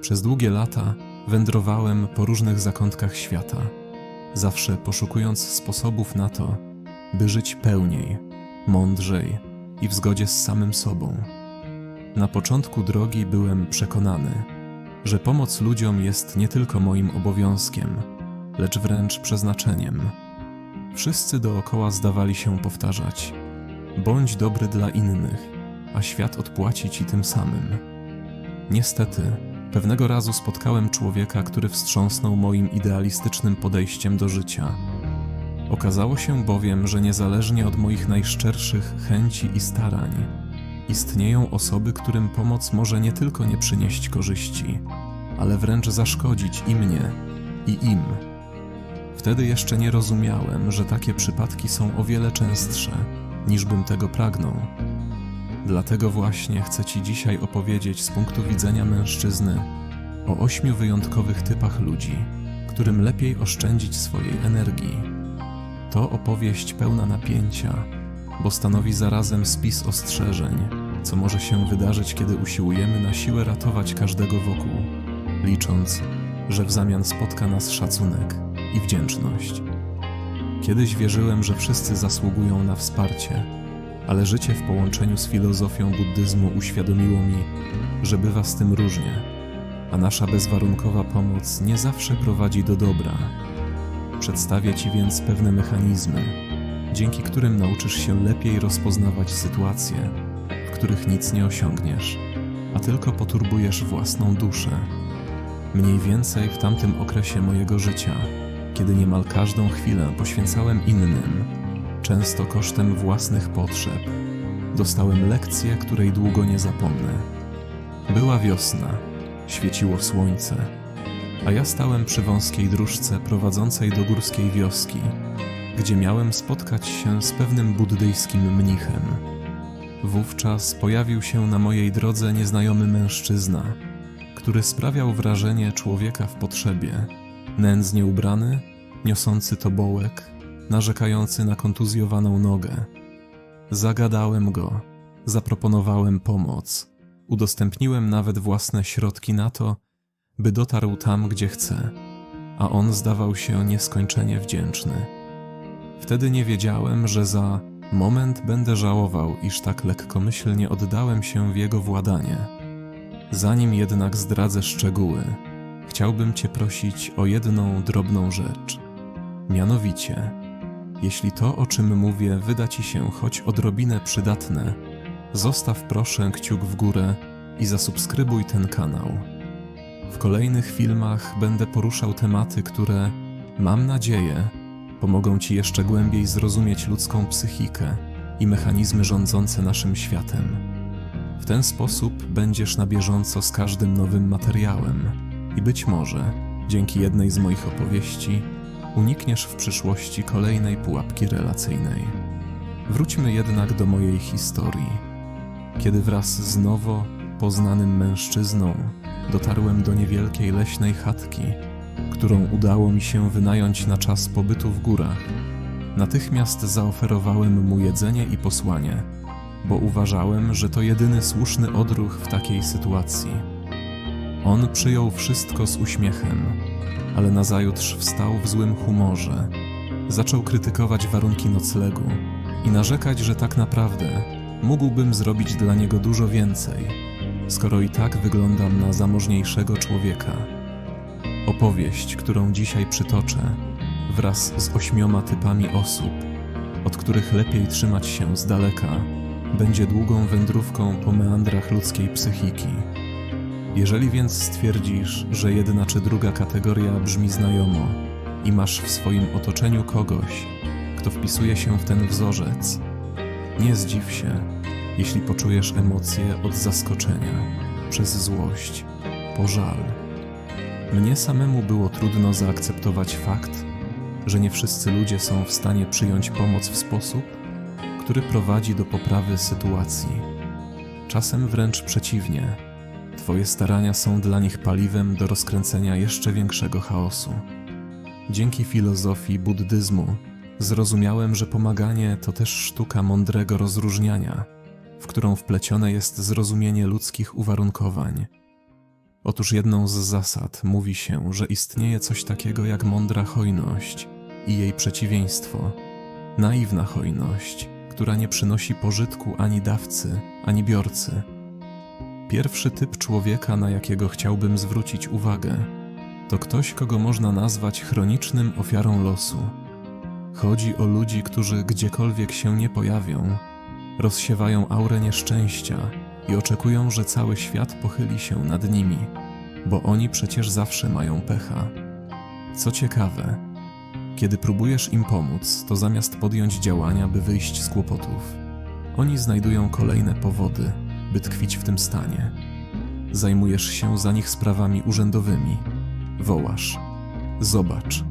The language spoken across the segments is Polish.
Przez długie lata wędrowałem po różnych zakątkach świata, zawsze poszukując sposobów na to, by żyć pełniej, mądrzej i w zgodzie z samym sobą. Na początku drogi byłem przekonany, że pomoc ludziom jest nie tylko moim obowiązkiem, lecz wręcz przeznaczeniem. Wszyscy dookoła zdawali się powtarzać: bądź dobry dla innych, a świat odpłaci ci tym samym. Niestety, pewnego razu spotkałem człowieka, który wstrząsnął moim idealistycznym podejściem do życia. Okazało się bowiem, że niezależnie od moich najszczerszych chęci i starań, istnieją osoby, którym pomoc może nie tylko nie przynieść korzyści, ale wręcz zaszkodzić i mnie, i im. Wtedy jeszcze nie rozumiałem, że takie przypadki są o wiele częstsze, niż bym tego pragnął. Dlatego właśnie chcę Ci dzisiaj opowiedzieć z punktu widzenia mężczyzny o ośmiu wyjątkowych typach ludzi, którym lepiej oszczędzić swojej energii. To opowieść pełna napięcia, bo stanowi zarazem spis ostrzeżeń, co może się wydarzyć, kiedy usiłujemy na siłę ratować każdego wokół, licząc, że w zamian spotka nas szacunek i wdzięczność. Kiedyś wierzyłem, że wszyscy zasługują na wsparcie, ale życie w połączeniu z filozofią buddyzmu uświadomiło mi, że bywa z tym różnie, a nasza bezwarunkowa pomoc nie zawsze prowadzi do dobra. Przedstawię Ci więc pewne mechanizmy, dzięki którym nauczysz się lepiej rozpoznawać sytuacje, w których nic nie osiągniesz, a tylko poturbujesz własną duszę. Mniej więcej w tamtym okresie mojego życia, kiedy niemal każdą chwilę poświęcałem innym, często kosztem własnych potrzeb, dostałem lekcję, której długo nie zapomnę. Była wiosna, świeciło słońce, a ja stałem przy wąskiej dróżce prowadzącej do górskiej wioski, gdzie miałem spotkać się z pewnym buddyjskim mnichem. Wówczas pojawił się na mojej drodze nieznajomy mężczyzna, który sprawiał wrażenie człowieka w potrzebie, nędznie ubrany, niosący tobołek, narzekający na kontuzjowaną nogę. Zagadałem go, zaproponowałem pomoc, udostępniłem nawet własne środki na to, by dotarł tam, gdzie chce, a on zdawał się nieskończenie wdzięczny. Wtedy nie wiedziałem, że za moment będę żałował, iż tak lekkomyślnie oddałem się w jego władanie. Zanim jednak zdradzę szczegóły, chciałbym Cię prosić o jedną drobną rzecz. Mianowicie, jeśli to, o czym mówię, wyda Ci się choć odrobinę przydatne, zostaw proszę kciuk w górę i zasubskrybuj ten kanał. W kolejnych filmach będę poruszał tematy, które, mam nadzieję, pomogą Ci jeszcze głębiej zrozumieć ludzką psychikę i mechanizmy rządzące naszym światem. W ten sposób będziesz na bieżąco z każdym nowym materiałem i być może, dzięki jednej z moich opowieści, unikniesz w przyszłości kolejnej pułapki relacyjnej. Wróćmy jednak do mojej historii. Kiedy wraz z nowo poznanym mężczyzną dotarłem do niewielkiej leśnej chatki, którą udało mi się wynająć na czas pobytu w górach, natychmiast zaoferowałem mu jedzenie i posłanie, bo uważałem, że to jedyny słuszny odruch w takiej sytuacji. On przyjął wszystko z uśmiechem, ale nazajutrz wstał w złym humorze. Zaczął krytykować warunki noclegu i narzekać, że tak naprawdę mógłbym zrobić dla niego dużo więcej, skoro i tak wyglądam na zamożniejszego człowieka. Opowieść, którą dzisiaj przytoczę, wraz z ośmioma typami osób, od których lepiej trzymać się z daleka, będzie długą wędrówką po meandrach ludzkiej psychiki. Jeżeli więc stwierdzisz, że jedna czy druga kategoria brzmi znajomo i masz w swoim otoczeniu kogoś, kto wpisuje się w ten wzorzec, nie zdziw się, jeśli poczujesz emocje od zaskoczenia, przez złość, po żal. Mnie samemu było trudno zaakceptować fakt, że nie wszyscy ludzie są w stanie przyjąć pomoc w sposób, który prowadzi do poprawy sytuacji. Czasem wręcz przeciwnie. Twoje starania są dla nich paliwem do rozkręcenia jeszcze większego chaosu. Dzięki filozofii buddyzmu zrozumiałem, że pomaganie to też sztuka mądrego rozróżniania, w którą wplecione jest zrozumienie ludzkich uwarunkowań. Otóż jedną z zasad mówi się, że istnieje coś takiego jak mądra hojność i jej przeciwieństwo naiwna hojność, która nie przynosi pożytku ani dawcy, ani biorcy. Pierwszy typ człowieka, na jakiego chciałbym zwrócić uwagę, to ktoś, kogo można nazwać chronicznym ofiarą losu. Chodzi o ludzi, którzy gdziekolwiek się nie pojawią, rozsiewają aurę nieszczęścia i oczekują, że cały świat pochyli się nad nimi, bo oni przecież zawsze mają pecha. Co ciekawe, kiedy próbujesz im pomóc, to zamiast podjąć działania, by wyjść z kłopotów, oni znajdują kolejne powody, by tkwić w tym stanie. Zajmujesz się za nich sprawami urzędowymi. Wołasz: Zobacz,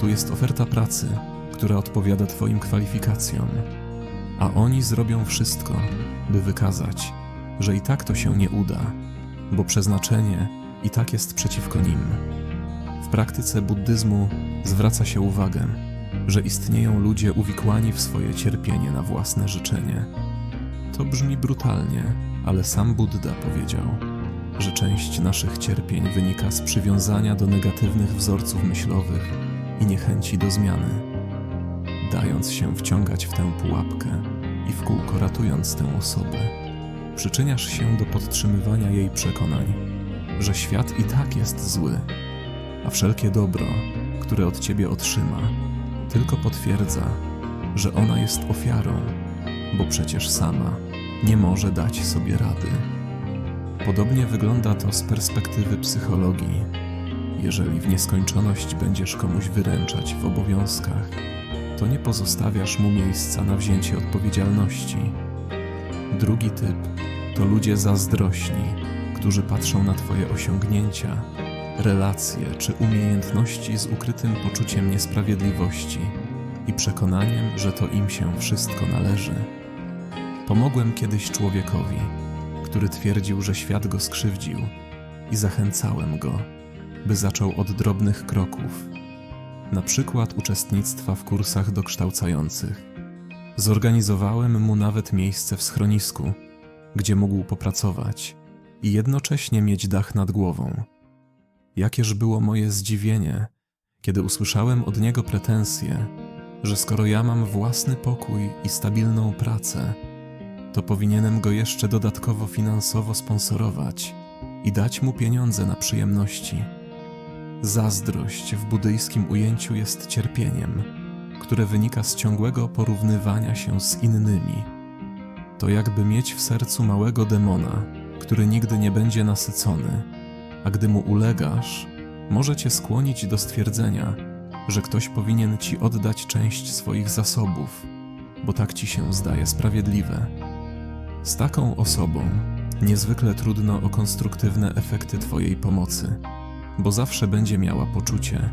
tu jest oferta pracy, która odpowiada Twoim kwalifikacjom. A oni zrobią wszystko, by wykazać, że i tak to się nie uda, bo przeznaczenie i tak jest przeciwko nim. W praktyce buddyzmu zwraca się uwagę, że istnieją ludzie uwikłani w swoje cierpienie na własne życzenie. To brzmi brutalnie, ale sam Buddha powiedział, że część naszych cierpień wynika z przywiązania do negatywnych wzorców myślowych i niechęci do zmiany. Dając się wciągać w tę pułapkę i w kółko ratując tę osobę, przyczyniasz się do podtrzymywania jej przekonań, że świat i tak jest zły, a wszelkie dobro, które od ciebie otrzyma, tylko potwierdza, że ona jest ofiarą, bo przecież sama nie może dać sobie rady. Podobnie wygląda to z perspektywy psychologii. Jeżeli w nieskończoność będziesz komuś wyręczać w obowiązkach, to nie pozostawiasz mu miejsca na wzięcie odpowiedzialności. Drugi typ to ludzie zazdrośni, którzy patrzą na Twoje osiągnięcia relacje czy umiejętności z ukrytym poczuciem niesprawiedliwości i przekonaniem, że to im się wszystko należy. Pomogłem kiedyś człowiekowi, który twierdził, że świat go skrzywdził, i zachęcałem go, by zaczął od drobnych kroków, na przykład uczestnictwa w kursach dokształcających. Zorganizowałem mu nawet miejsce w schronisku, gdzie mógł popracować i jednocześnie mieć dach nad głową. Jakież było moje zdziwienie, kiedy usłyszałem od niego pretensje, że skoro ja mam własny pokój i stabilną pracę, to powinienem go jeszcze dodatkowo finansowo sponsorować i dać mu pieniądze na przyjemności. Zazdrość w buddyjskim ujęciu jest cierpieniem, które wynika z ciągłego porównywania się z innymi. To jakby mieć w sercu małego demona, który nigdy nie będzie nasycony a gdy mu ulegasz, może cię skłonić do stwierdzenia, że ktoś powinien ci oddać część swoich zasobów, bo tak ci się zdaje sprawiedliwe. Z taką osobą niezwykle trudno o konstruktywne efekty Twojej pomocy, bo zawsze będzie miała poczucie,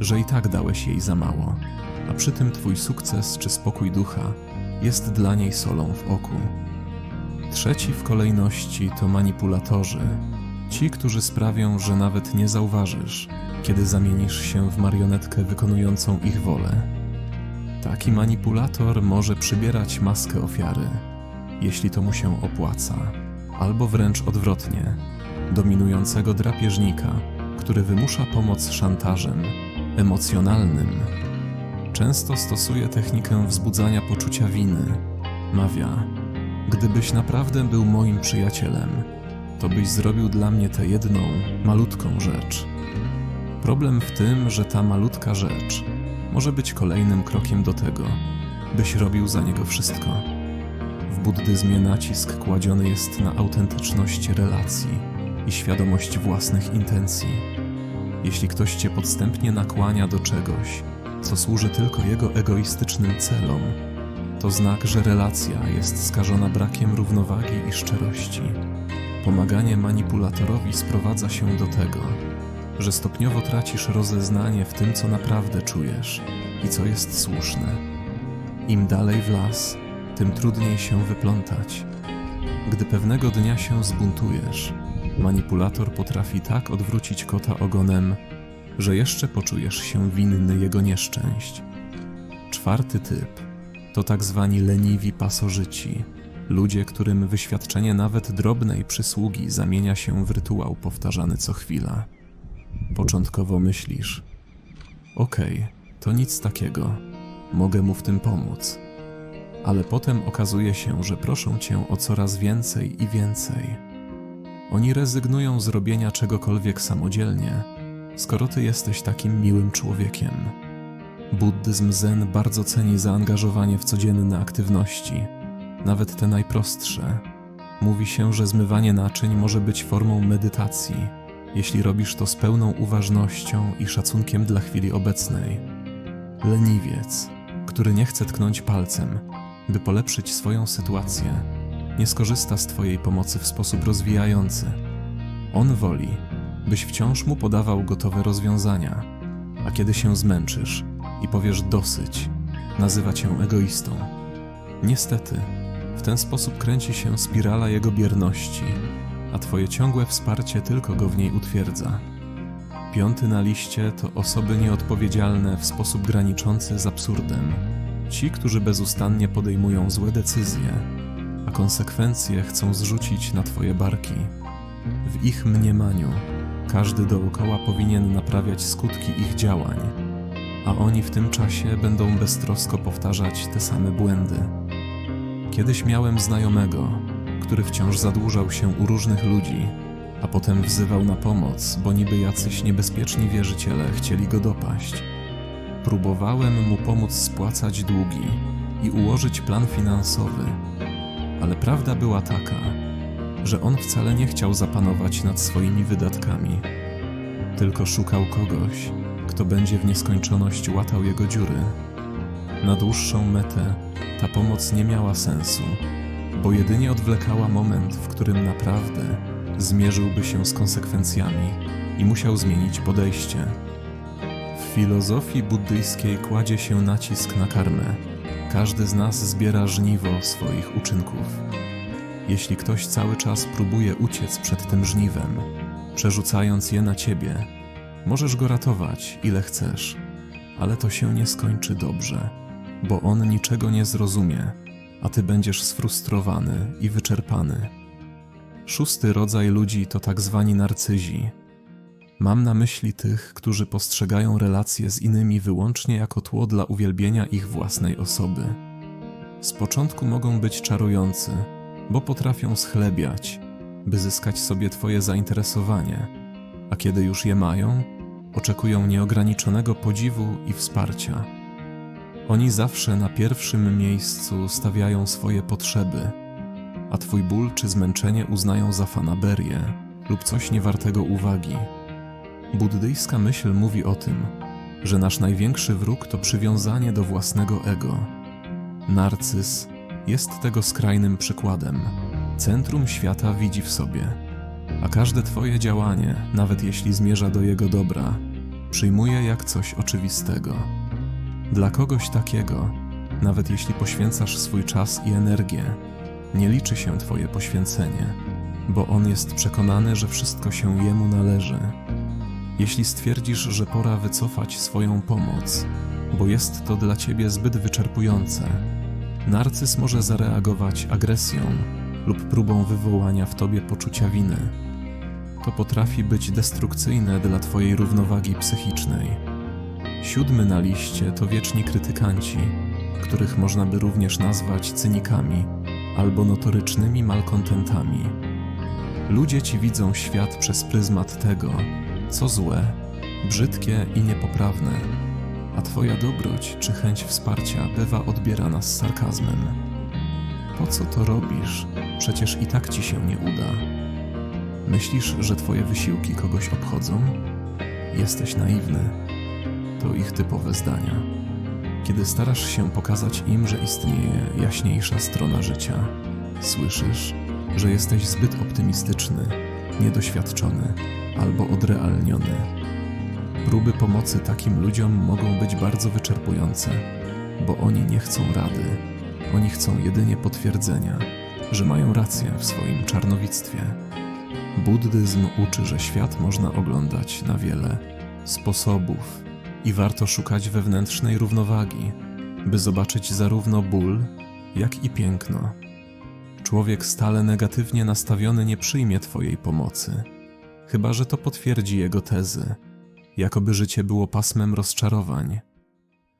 że i tak dałeś jej za mało, a przy tym Twój sukces czy spokój ducha jest dla niej solą w oku. Trzeci w kolejności to manipulatorzy, Ci, którzy sprawią, że nawet nie zauważysz, kiedy zamienisz się w marionetkę wykonującą ich wolę. Taki manipulator może przybierać maskę ofiary, jeśli to mu się opłaca, albo wręcz odwrotnie, dominującego drapieżnika, który wymusza pomoc szantażem emocjonalnym. Często stosuje technikę wzbudzania poczucia winy. Mawia: Gdybyś naprawdę był moim przyjacielem, to byś zrobił dla mnie tę jedną, malutką rzecz. Problem w tym, że ta malutka rzecz może być kolejnym krokiem do tego, byś robił za niego wszystko. Buddyzmie nacisk kładziony jest na autentyczność relacji i świadomość własnych intencji. Jeśli ktoś cię podstępnie nakłania do czegoś, co służy tylko jego egoistycznym celom, to znak, że relacja jest skażona brakiem równowagi i szczerości. Pomaganie manipulatorowi sprowadza się do tego, że stopniowo tracisz rozeznanie w tym, co naprawdę czujesz i co jest słuszne. Im dalej w las, tym trudniej się wyplątać. Gdy pewnego dnia się zbuntujesz, manipulator potrafi tak odwrócić kota ogonem, że jeszcze poczujesz się winny jego nieszczęść. Czwarty typ to tak zwani leniwi pasożyci, Ludzie, którym wyświadczenie nawet drobnej przysługi zamienia się w rytuał powtarzany co chwila. Początkowo myślisz: Okej, to nic takiego, mogę mu w tym pomóc. Ale potem okazuje się, że proszą cię o coraz więcej i więcej. Oni rezygnują z robienia czegokolwiek samodzielnie, skoro ty jesteś takim miłym człowiekiem. Buddyzm Zen bardzo ceni zaangażowanie w codzienne aktywności, nawet te najprostsze. Mówi się, że zmywanie naczyń może być formą medytacji, jeśli robisz to z pełną uważnością i szacunkiem dla chwili obecnej. Leniwiec, który nie chce tknąć palcem, by polepszyć swoją sytuację, nie skorzysta z Twojej pomocy w sposób rozwijający. On woli, byś wciąż mu podawał gotowe rozwiązania, a kiedy się zmęczysz i powiesz dosyć, nazywa cię egoistą. Niestety, w ten sposób kręci się spirala jego bierności, a Twoje ciągłe wsparcie tylko go w niej utwierdza. Piąty na liście to osoby nieodpowiedzialne w sposób graniczący z absurdem. Ci, którzy bezustannie podejmują złe decyzje, a konsekwencje chcą zrzucić na Twoje barki. W ich mniemaniu każdy dookoła powinien naprawiać skutki ich działań, a oni w tym czasie będą beztrosko powtarzać te same błędy. Kiedyś miałem znajomego, który wciąż zadłużał się u różnych ludzi, a potem wzywał na pomoc, bo niby jacyś niebezpieczni wierzyciele chcieli go dopaść. Próbowałem mu pomóc spłacać długi i ułożyć plan finansowy, ale prawda była taka, że on wcale nie chciał zapanować nad swoimi wydatkami, tylko szukał kogoś, kto będzie w nieskończoność łatał jego dziury. Na dłuższą metę ta pomoc nie miała sensu, bo jedynie odwlekała moment, w którym naprawdę zmierzyłby się z konsekwencjami i musiał zmienić podejście. Filozofii buddyjskiej kładzie się nacisk na karmę. Każdy z nas zbiera żniwo swoich uczynków. Jeśli ktoś cały czas próbuje uciec przed tym żniwem, przerzucając je na ciebie, możesz go ratować ile chcesz, ale to się nie skończy dobrze, bo on niczego nie zrozumie, a ty będziesz sfrustrowany i wyczerpany. Szósty rodzaj ludzi to tak zwani narcyzi. Mam na myśli tych, którzy postrzegają relacje z innymi wyłącznie jako tło dla uwielbienia ich własnej osoby. Z początku mogą być czarujący, bo potrafią schlebiać, by zyskać sobie Twoje zainteresowanie, a kiedy już je mają, oczekują nieograniczonego podziwu i wsparcia. Oni zawsze na pierwszym miejscu stawiają swoje potrzeby, a Twój ból czy zmęczenie uznają za fanaberię lub coś niewartego uwagi. Buddyjska myśl mówi o tym, że nasz największy wróg to przywiązanie do własnego ego. Narcyz jest tego skrajnym przykładem. Centrum świata widzi w sobie, a każde Twoje działanie, nawet jeśli zmierza do jego dobra, przyjmuje jak coś oczywistego. Dla kogoś takiego, nawet jeśli poświęcasz swój czas i energię, nie liczy się Twoje poświęcenie, bo on jest przekonany, że wszystko się jemu należy. Jeśli stwierdzisz, że pora wycofać swoją pomoc, bo jest to dla ciebie zbyt wyczerpujące, narcyz może zareagować agresją lub próbą wywołania w tobie poczucia winy. To potrafi być destrukcyjne dla twojej równowagi psychicznej. Siódmy na liście to wieczni krytykanci, których można by również nazwać cynikami albo notorycznymi malkontentami. Ludzie ci widzą świat przez pryzmat tego, co złe, brzydkie i niepoprawne, a Twoja dobroć czy chęć wsparcia bywa odbierana z sarkazmem. Po co to robisz? Przecież i tak ci się nie uda. Myślisz, że Twoje wysiłki kogoś obchodzą? Jesteś naiwny. To ich typowe zdania. Kiedy starasz się pokazać im, że istnieje jaśniejsza strona życia, słyszysz, że jesteś zbyt optymistyczny, niedoświadczony albo odrealniony. Próby pomocy takim ludziom mogą być bardzo wyczerpujące, bo oni nie chcą rady, oni chcą jedynie potwierdzenia, że mają rację w swoim czarnowictwie. Buddyzm uczy, że świat można oglądać na wiele sposobów i warto szukać wewnętrznej równowagi, by zobaczyć zarówno ból, jak i piękno. Człowiek stale negatywnie nastawiony nie przyjmie Twojej pomocy, chyba że to potwierdzi jego tezy, jakoby życie było pasmem rozczarowań.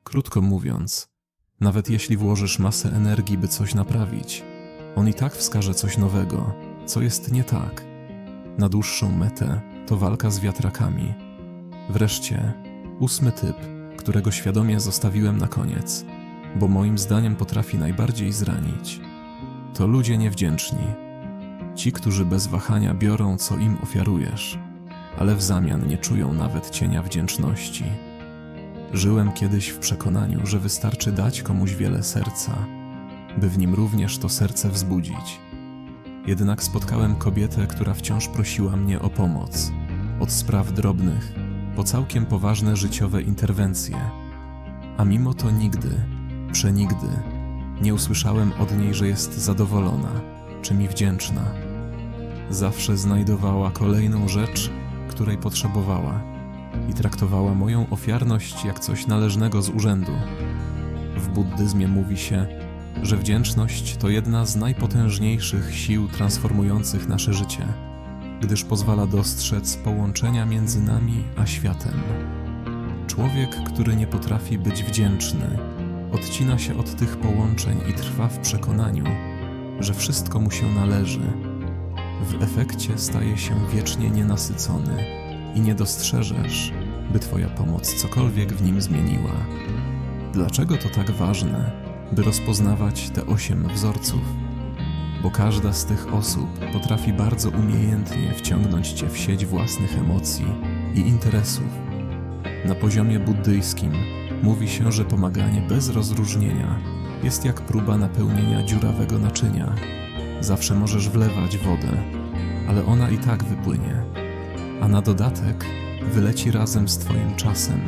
Krótko mówiąc, nawet jeśli włożysz masę energii, by coś naprawić, on i tak wskaże coś nowego, co jest nie tak. Na dłuższą metę to walka z wiatrakami. Wreszcie, ósmy typ, którego świadomie zostawiłem na koniec, bo moim zdaniem potrafi najbardziej zranić. To ludzie niewdzięczni. Ci, którzy bez wahania biorą, co im ofiarujesz, ale w zamian nie czują nawet cienia wdzięczności. Żyłem kiedyś w przekonaniu, że wystarczy dać komuś wiele serca, by w nim również to serce wzbudzić. Jednak spotkałem kobietę, która wciąż prosiła mnie o pomoc, od spraw drobnych po całkiem poważne życiowe interwencje. A mimo to nigdy, przenigdy, nie usłyszałem od niej, że jest zadowolona czy mi wdzięczna. Zawsze znajdowała kolejną rzecz, której potrzebowała i traktowała moją ofiarność jak coś należnego z urzędu. W buddyzmie mówi się, że wdzięczność to jedna z najpotężniejszych sił transformujących nasze życie, gdyż pozwala dostrzec połączenia między nami a światem. Człowiek, który nie potrafi być wdzięczny, odcina się od tych połączeń i trwa w przekonaniu, że wszystko mu się należy. W efekcie staje się wiecznie nienasycony i nie dostrzeżesz, by Twoja pomoc cokolwiek w nim zmieniła. Dlaczego to tak ważne, by rozpoznawać te osiem wzorców? Bo każda z tych osób potrafi bardzo umiejętnie wciągnąć Cię w sieć własnych emocji i interesów. Na poziomie buddyjskim mówi się, że pomaganie bez rozróżnienia jest jak próba napełnienia dziurawego naczynia. Zawsze możesz wlewać wodę, ale ona i tak wypłynie. A na dodatek wyleci razem z Twoim czasem,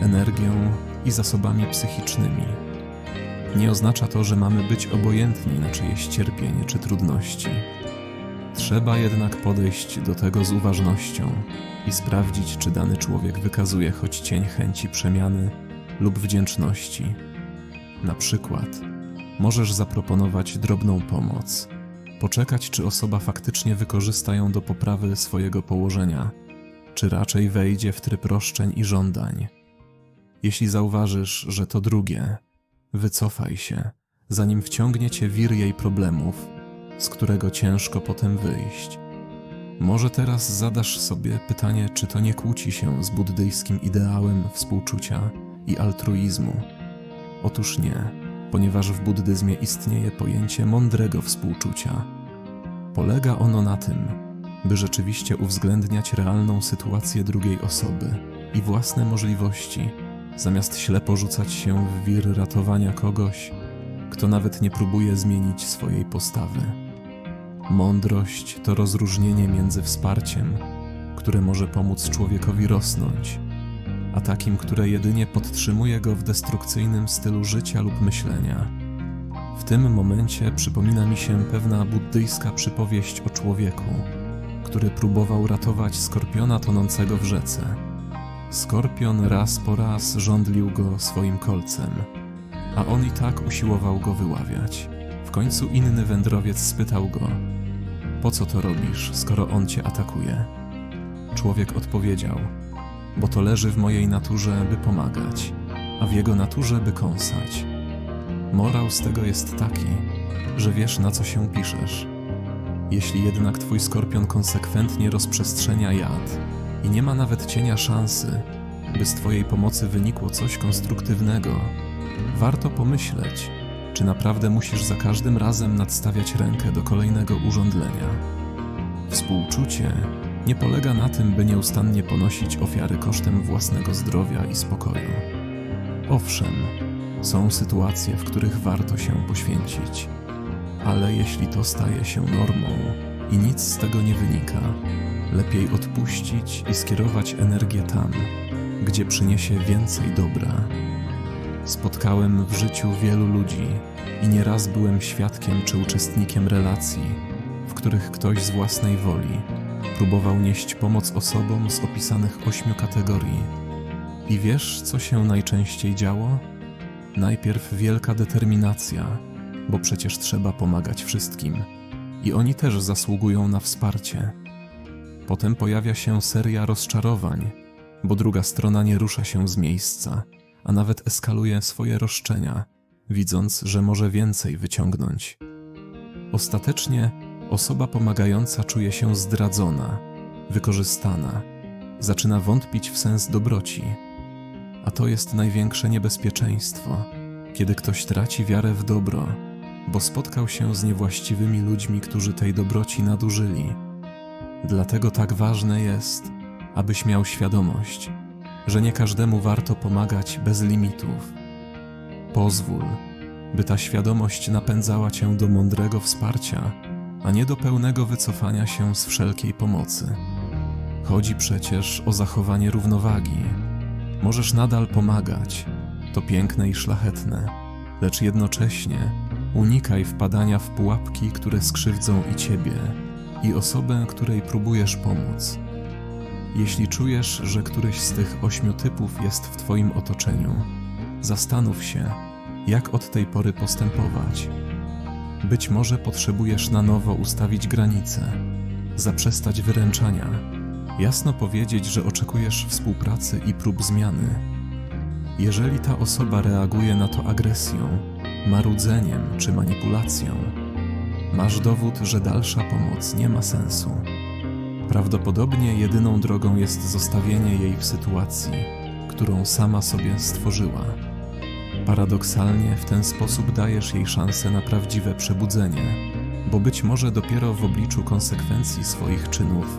energią i zasobami psychicznymi. Nie oznacza to, że mamy być obojętni na czyjeś cierpienie czy trudności. Trzeba jednak podejść do tego z uważnością i sprawdzić, czy dany człowiek wykazuje choć cień chęci przemiany lub wdzięczności. Na przykład, możesz zaproponować drobną pomoc, poczekać, czy osoba faktycznie wykorzysta ją do poprawy swojego położenia, czy raczej wejdzie w tryb roszczeń i żądań. Jeśli zauważysz, że to drugie, wycofaj się, zanim wciągnie cię wir jej problemów, z którego ciężko potem wyjść. Może teraz zadasz sobie pytanie, czy to nie kłóci się z buddyjskim ideałem współczucia i altruizmu. Otóż nie, ponieważ w buddyzmie istnieje pojęcie mądrego współczucia. Polega ono na tym, by rzeczywiście uwzględniać realną sytuację drugiej osoby i własne możliwości, zamiast ślepo rzucać się w wir ratowania kogoś, kto nawet nie próbuje zmienić swojej postawy. Mądrość to rozróżnienie między wsparciem, które może pomóc człowiekowi rosnąć, a takim, które jedynie podtrzymuje go w destrukcyjnym stylu życia lub myślenia. W tym momencie przypomina mi się pewna buddyjska przypowieść o człowieku, który próbował ratować skorpiona tonącego w rzece. Skorpion raz po raz żądlił go swoim kolcem, a on i tak usiłował go wyławiać. W końcu inny wędrowiec spytał go: Po co to robisz, skoro on cię atakuje? Człowiek odpowiedział: Bo to leży w mojej naturze, by pomagać, a w jego naturze, by kąsać. Morał z tego jest taki, że wiesz na co się piszesz. Jeśli jednak twój skorpion konsekwentnie rozprzestrzenia jad i nie ma nawet cienia szansy, by z twojej pomocy wynikło coś konstruktywnego, warto pomyśleć, czy naprawdę musisz za każdym razem nadstawiać rękę do kolejnego urządlenia. Współczucie nie polega na tym, by nieustannie ponosić ofiary kosztem własnego zdrowia i spokoju. Owszem, są sytuacje, w których warto się poświęcić, ale jeśli to staje się normą i nic z tego nie wynika, lepiej odpuścić i skierować energię tam, gdzie przyniesie więcej dobra. Spotkałem w życiu wielu ludzi i nieraz byłem świadkiem czy uczestnikiem relacji, w których ktoś z własnej woli próbował nieść pomoc osobom z opisanych ośmiu kategorii. I wiesz, co się najczęściej działo? Najpierw wielka determinacja, bo przecież trzeba pomagać wszystkim i oni też zasługują na wsparcie. Potem pojawia się seria rozczarowań, bo druga strona nie rusza się z miejsca, a nawet eskaluje swoje roszczenia, widząc, że może więcej wyciągnąć. Ostatecznie osoba pomagająca czuje się zdradzona, wykorzystana, zaczyna wątpić w sens dobroci. A to jest największe niebezpieczeństwo, kiedy ktoś traci wiarę w dobro, bo spotkał się z niewłaściwymi ludźmi, którzy tej dobroci nadużyli. Dlatego tak ważne jest, abyś miał świadomość, że nie każdemu warto pomagać bez limitów. Pozwól, by ta świadomość napędzała cię do mądrego wsparcia, a nie do pełnego wycofania się z wszelkiej pomocy. Chodzi przecież o zachowanie równowagi. Możesz nadal pomagać, to piękne i szlachetne, lecz jednocześnie unikaj wpadania w pułapki, które skrzywdzą i ciebie, i osobę, której próbujesz pomóc. Jeśli czujesz, że któryś z tych ośmiu typów jest w Twoim otoczeniu, zastanów się, jak od tej pory postępować. Być może potrzebujesz na nowo ustawić granice, zaprzestać wyręczania, jasno powiedzieć, że oczekujesz współpracy i prób zmiany. Jeżeli ta osoba reaguje na to agresją, marudzeniem czy manipulacją, masz dowód, że dalsza pomoc nie ma sensu. Prawdopodobnie jedyną drogą jest zostawienie jej w sytuacji, którą sama sobie stworzyła. Paradoksalnie w ten sposób dajesz jej szansę na prawdziwe przebudzenie, bo być może dopiero w obliczu konsekwencji swoich czynów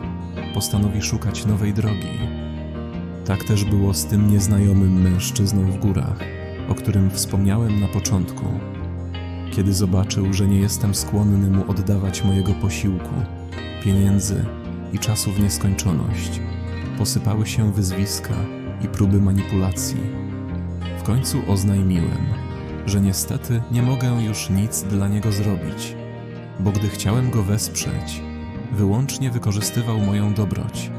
postanowi szukać nowej drogi. Tak też było z tym nieznajomym mężczyzną w górach, o którym wspomniałem na początku. Kiedy zobaczył, że nie jestem skłonny mu oddawać mojego posiłku, pieniędzy i czasu w nieskończoność, posypały się wyzwiska i próby manipulacji. W końcu oznajmiłem, że niestety nie mogę już nic dla niego zrobić, bo gdy chciałem go wesprzeć, wyłącznie wykorzystywał moją dobroć,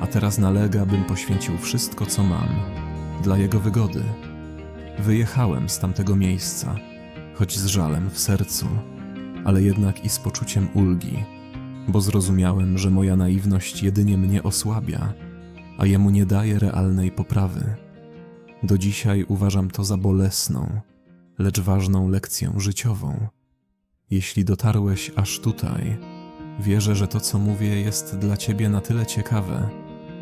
a teraz nalega, bym poświęcił wszystko, co mam, dla jego wygody. Wyjechałem z tamtego miejsca, choć z żalem w sercu, ale jednak i z poczuciem ulgi, bo zrozumiałem, że moja naiwność jedynie mnie osłabia, a jemu nie daje realnej poprawy. Do dzisiaj uważam to za bolesną, lecz ważną lekcję życiową. Jeśli dotarłeś aż tutaj, wierzę, że to, co mówię, jest dla ciebie na tyle ciekawe,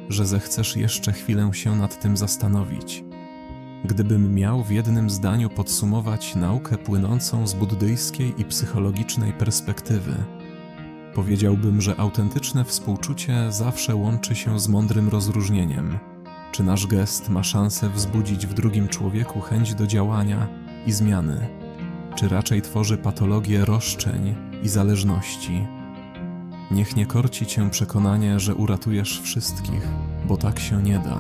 że zechcesz jeszcze chwilę się nad tym zastanowić. Gdybym miał w jednym zdaniu podsumować naukę płynącą z buddyjskiej i psychologicznej perspektywy, powiedziałbym, że autentyczne współczucie zawsze łączy się z mądrym rozróżnieniem. Czy nasz gest ma szansę wzbudzić w drugim człowieku chęć do działania i zmiany, czy raczej tworzy patologię roszczeń i zależności? Niech nie korci cię przekonanie, że uratujesz wszystkich, bo tak się nie da.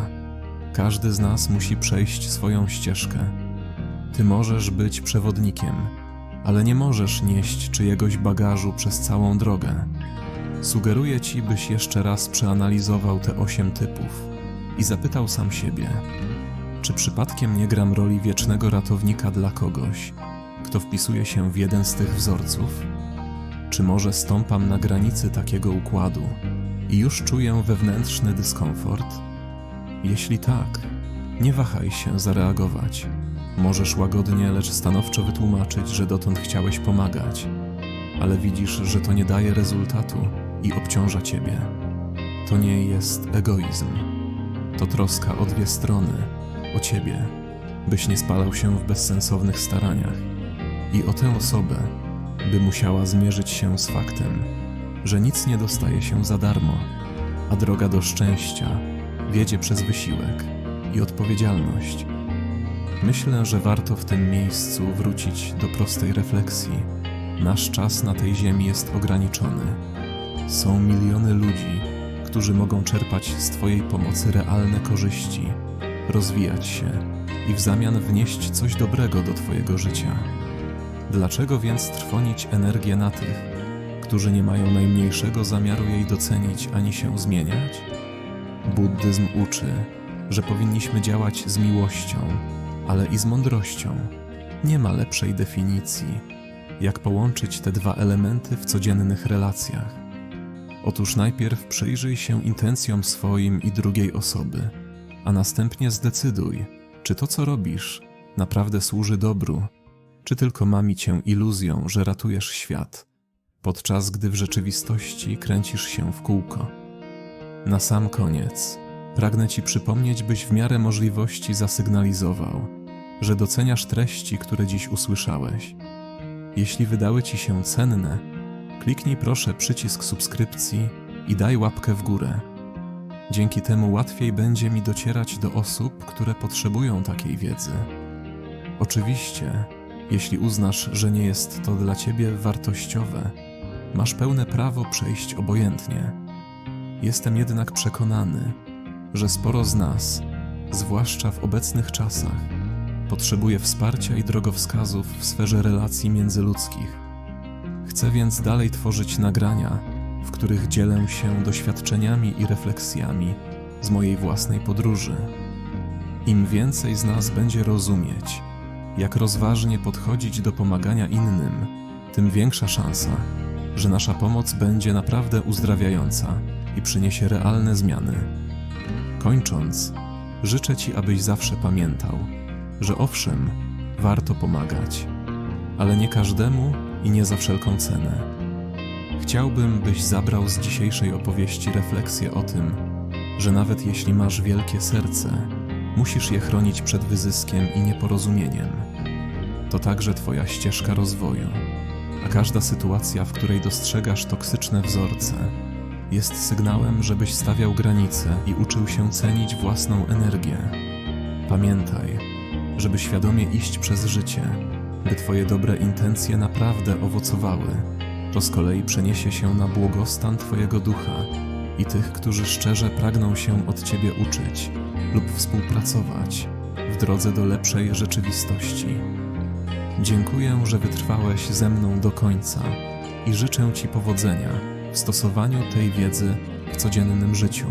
Każdy z nas musi przejść swoją ścieżkę. Ty możesz być przewodnikiem, ale nie możesz nieść czyjegoś bagażu przez całą drogę. Sugeruję ci, byś jeszcze raz przeanalizował te osiem typów i zapytał sam siebie, czy przypadkiem nie gram roli wiecznego ratownika dla kogoś, kto wpisuje się w jeden z tych wzorców? Czy może stąpam na granicy takiego układu i już czuję wewnętrzny dyskomfort? Jeśli tak, nie wahaj się zareagować. Możesz łagodnie, lecz stanowczo wytłumaczyć, że dotąd chciałeś pomagać, ale widzisz, że to nie daje rezultatu i obciąża ciebie. To nie jest egoizm. To troska o dwie strony, o ciebie, byś nie spalał się w bezsensownych staraniach i o tę osobę, by musiała zmierzyć się z faktem, że nic nie dostaje się za darmo, a droga do szczęścia wiedzie przez wysiłek i odpowiedzialność. Myślę, że warto w tym miejscu wrócić do prostej refleksji. Nasz czas na tej ziemi jest ograniczony. Są miliony ludzi, którzy mogą czerpać z Twojej pomocy realne korzyści, rozwijać się i w zamian wnieść coś dobrego do Twojego życia. Dlaczego więc trwonić energię na tych, którzy nie mają najmniejszego zamiaru jej docenić ani się zmieniać? Buddyzm uczy, że powinniśmy działać z miłością, ale i z mądrością. Nie ma lepszej definicji. jak połączyć te dwa elementy w codziennych relacjach. Otóż najpierw przyjrzyj się intencjom swoim i drugiej osoby, a następnie zdecyduj, czy to, co robisz, naprawdę służy dobru, czy tylko mami cię iluzją, że ratujesz świat, podczas gdy w rzeczywistości kręcisz się w kółko. Na sam koniec pragnę Ci przypomnieć, byś w miarę możliwości zasygnalizował, że doceniasz treści, które dziś usłyszałeś. Jeśli wydały Ci się cenne, kliknij proszę przycisk subskrypcji i daj łapkę w górę. Dzięki temu łatwiej będzie mi docierać do osób, które potrzebują takiej wiedzy. Oczywiście, jeśli uznasz, że nie jest to dla Ciebie wartościowe, masz pełne prawo przejść obojętnie. Jestem jednak przekonany, że sporo z nas, zwłaszcza w obecnych czasach, potrzebuje wsparcia i drogowskazów w sferze relacji międzyludzkich. Chcę więc dalej tworzyć nagrania, w których dzielę się doświadczeniami i refleksjami z mojej własnej podróży. Im więcej z nas będzie rozumieć, jak rozważnie podchodzić do pomagania innym, tym większa szansa, że nasza pomoc będzie naprawdę uzdrawiająca i przyniesie realne zmiany. Kończąc, życzę Ci, abyś zawsze pamiętał, że owszem, warto pomagać, ale nie każdemu i nie za wszelką cenę. Chciałbym, byś zabrał z dzisiejszej opowieści refleksję o tym, że nawet jeśli masz wielkie serce, musisz je chronić przed wyzyskiem i nieporozumieniem. To także Twoja ścieżka rozwoju, a każda sytuacja, w której dostrzegasz toksyczne wzorce, jest sygnałem, żebyś stawiał granice i uczył się cenić własną energię. Pamiętaj, żeby świadomie iść przez życie, by Twoje dobre intencje naprawdę owocowały. To z kolei przeniesie się na błogostan Twojego ducha i tych, którzy szczerze pragną się od Ciebie uczyć lub współpracować w drodze do lepszej rzeczywistości. Dziękuję, że wytrwałeś ze mną do końca i życzę Ci powodzenia w stosowaniu tej wiedzy w codziennym życiu.